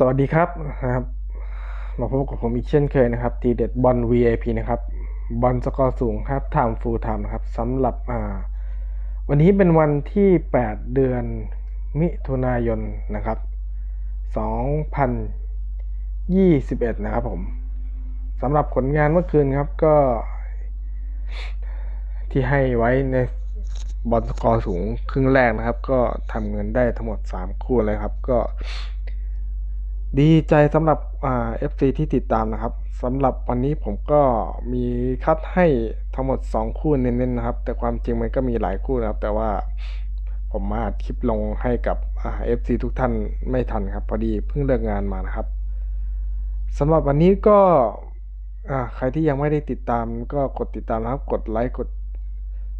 สวัสดีครับนะครับมาพบกับผมอีกเช่นเคยนะครับ ทีเด็ดบอล VIP นะครับบอลสกอร์สูงครับไทม์ฟูลไทม์นะครับสำหรับอ่าวันนี้เป็นวันที่ 8 เดือนมิถุนายนนะครับ 2021 นะครับผมสำหรับผลงานเมื่อคืนครับก็ ที่ให้ไว้ในบอลสกอร์สูงครึ่งแรกนะครับ ก็ทำเงินได้ทั้งหมด 3 คู่เลยครับ ก็ ดีใจสำหรับเอ่า FC ที่ติดตามนะครับสำหรับวันนี้ผมก็มีคัดให้ทั้งหมด 2 คู่เน้นๆนะครับ แต่ความจริงมันก็มีหลายคู่นะครับ แต่ว่าผมมาอัดคลิปลงให้กับเอ่า FC ทุกท่านไม่ทันครับ พอดีเพิ่งเลิกงานมานะครับสำหรับวันนี้ก็ใครที่ยังไม่ได้ติดตามก็กดติดตามนะครับ กดไลค์กด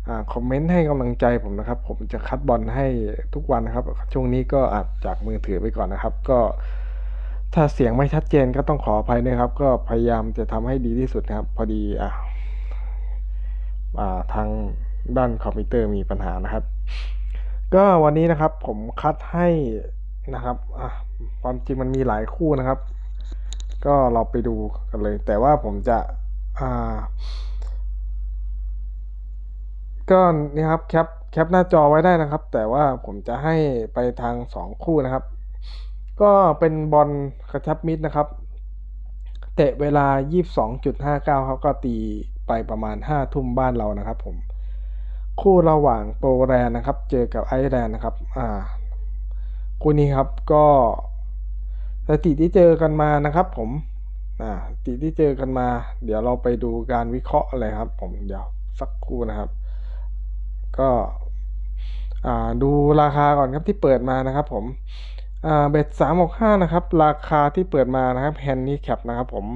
อคอมเมนต์ให้กำลังใจผมนะครับ ผมจะคัดบอลให้ทุกวันนะครับ ช่วงนี้ก็อัดจากมือถือไปก่อนนะครับ ก็ ถ้าเสียงไม่ชัดเจนก็ต้องขออภัยด้วยครับ ก็พยายามจะทำให้ดีที่สุดนะครับ พอดีอ่าทางด้านคอมพิวเตอร์มีปัญหานะครับ ก็วันนี้นะครับผมคัดให้นะครับความจริงมันมีหลายคู่นะครับ ก็เราไปดูกันเลย แต่ว่าผมจะอ่าก็นี่ครับแคปแคปหน้าจอไว้ได้นะครับ แต่ว่าผมจะให้ไปทางสองคู่นะครับ ก็เป็นบอลกระชับมิตรนะครับ เตะเวลา 22.59ครับก็ตีไปประมาณ 5 ทุ่มบ้านเรานะครับผม คู่ระหว่างโปรแลนด์นะครับ เจอกับไอร์แลนด์นะครับ อ่า คู่นี้ครับก็สถิติที่เจอกันมานะครับ ผมอ่าสถิติที่เจอกันมา เดี๋ยวเราไปดูการวิเคราะห์เลยครับ ผมเดี๋ยวสักครู่นะครับ ก็อ่าดูราคาก่อนครับที่เปิดมานะครับ ผม เบ็ดสามหกห้านะครับ ราคาที่เปิดมานะครับแฮนนี่แคปนะครับผม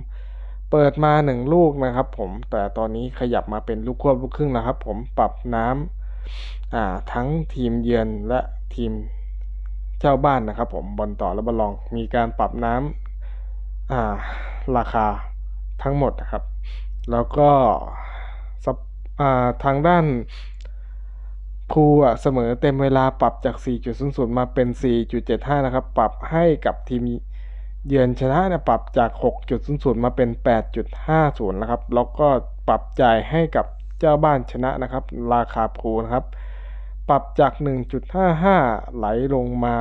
เปิดมาหนึ่งลูกนะครับ ผมแต่ตอนนี้ขยับมาเป็นลูกควบลูกครึ่งแล้วครับ ผมปรับน้ำอ่าทั้งทีมเยือนและทีมเจ้าบ้านนะครับ ผมบอลต่อและบอลลองมีการปรับน้ำอ่าราคาทั้งหมดนะครับ แล้วก็ซับอ่าทางด้าน ภูอะเสมอเต็มเวลาปรับจาก 4.00 มาเป็น 4.75 นะครับ ปรับให้กับทีมเยือนชนะเนี่ยปรับจาก 6.00 มาเป็น 8.50 นะครับ แล้วก็ปรับจ่ายให้กับเจ้าบ้านชนะนะครับ ราคาภูนะครับ ปรับจาก 1.55 ไหลลงมา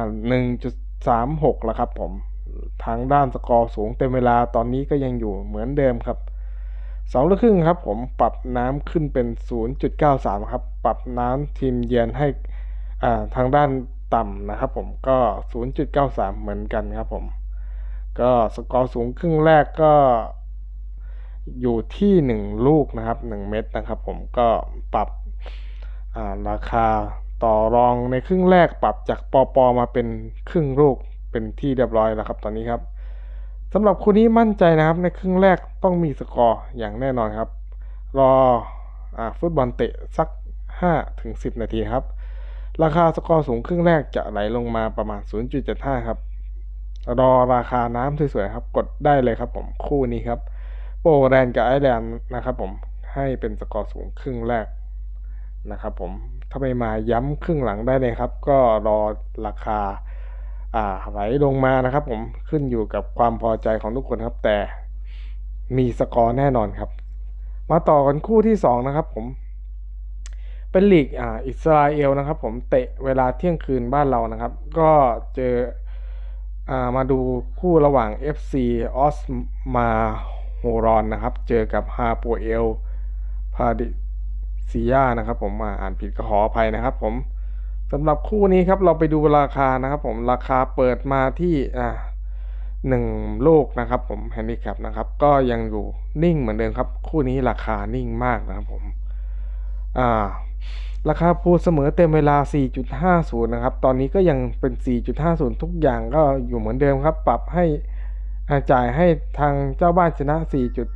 1.36 แล้วครับผม ทางด้านสกอร์สูงเต็มเวลาตอนนี้ก็ยังอยู่เหมือนเดิมครับ สองลูกครึ่งครับผมปรับน้ำขึ้นเป็น 0.93 ครับ ปรับน้ำทีมเยือนให้ทางด้านต่ำนะครับผมก็ 0.93 เหมือนกันครับผม ก็สกอร์สูงครึ่งแรกก็อยู่ที่ 1 ลูกนะครับ 1 เม็ดนะครับผมก็ปรับาราคาต่อรองในครึ่งแรกปรับจากปอปอมาเป็นครึ่งลูกเป็นที่เรียบร้อยแล้วครับตอนนี้ครับ สำหรับคู่นี้มั่นใจนะครับ ในครึ่งแรกต้องมีสกอร์อย่างแน่นอนครับ รออฟุตบอลเตะสัก5ถึง10 นาทีครับ ราคาสกอร์สูงครึ่งแรกจะไหลลงมาประมาณ 0.75 ครับ รอราคาน้ำสวยๆครับ กดได้เลยครับผมคู่นี้ครับ โปแลนด์กับไอร์แลนด์นะครับผมให้เป็นสกอร์สูงครึ่งแรกนะครับผมถ้าไม่มาย้ำครึ่งหลังได้เลยครับ ก็รอราคา อ่าไหลลงมานะครับ ผมขึ้นอยู่กับความพอใจของทุกคนครับ แต่มีสกอร์แน่นอนครับ มาต่อกันคู่ที่สองนะครับ ผม เป็นลีกอ่าอิสราเอลนะครับ ผมเตะเวลาเที่ยงคืนบ้านเรานะครับ ก็เจออ่ามาดูคู่ระหว่าง FC ออสมาโฮรอนนะครับ เจอกับฮาโปเอลพาดิซิยานะครับ ผมมาอ่านผิดก็ขออภัยนะครับ ผม สำหรับคู่นี้ครับเราไปดูราคานะครับผมราคาเปิดมาที่อ่าหนึ่งลูกนะครับผมแฮนดิแคปนะครับก็ยังอยู่นิ่งเหมือนเดิมครับ คู่นี้ราคานิ่งมากนะครับผมอ่าราคาพูเสมอเต็มเวลา 4.50 นะครับ ตอนนี้ก็ยังเป็น 4.50 ทุกอย่างก็อยู่เหมือนเดิมครับ ปรับให้อาจ่ายให้ทางเจ้าบ้านชนะ4จุด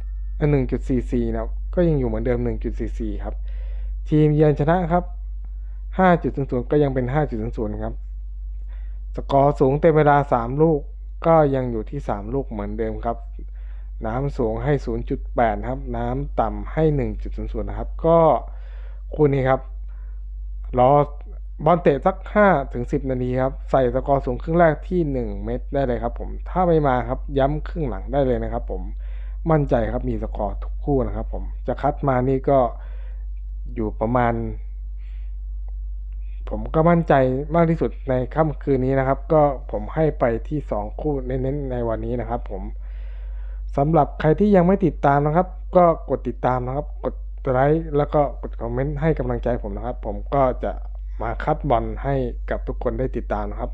1.44 นะก็ยังอยู่เหมือนเดิม 1.44 ครับ ทีมเยือนชนะครับ 5.00 ก็ยังเป็น 5.00 ครับ สกอร์สูงเต็มเวลา 3 ลูกก็ยังอยู่ที่ 3 ลูกเหมือนเดิมครับ น้ำสูงให้ 0.8 ครับ น้ำต่ำให้ 1.00 นะครับ ก็คู่นี้ครับ รอบอลเตะสัก5ถึง10 นาทีครับ ใส่สกอร์สูงครึ่งแรกที่ 1 เม็ดได้เลยครับผม ถ้าไม่มาครับย้ำครึ่งหลังได้เลยนะครับผมมั่นใจครับมีสกอร์ทุกคู่นะครับผมจะคัดมานี่ก็อยู่ประมาณ ผมก็มั่นใจมากที่สุดในค่ำคืนนี้นะครับ ก็ผมให้ไปที่ 2 คู่เน้นๆในวันนี้นะครับ ผมสำหรับใครที่ยังไม่ติดตามนะครับ ก็กดติดตามนะครับ กดไลค์แล้วก็กดคอมเมนต์ให้กำลังใจผมนะครับ ผมก็จะมาคัดบอลให้กับทุกคนได้ติดตามนะครับ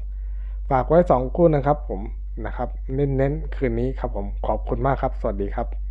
ฝากไว้ 2 คู่นะครับ ผมนะครับ เน้นๆคืนนี้ครับ ผมขอบคุณมากครับ สวัสดีครับ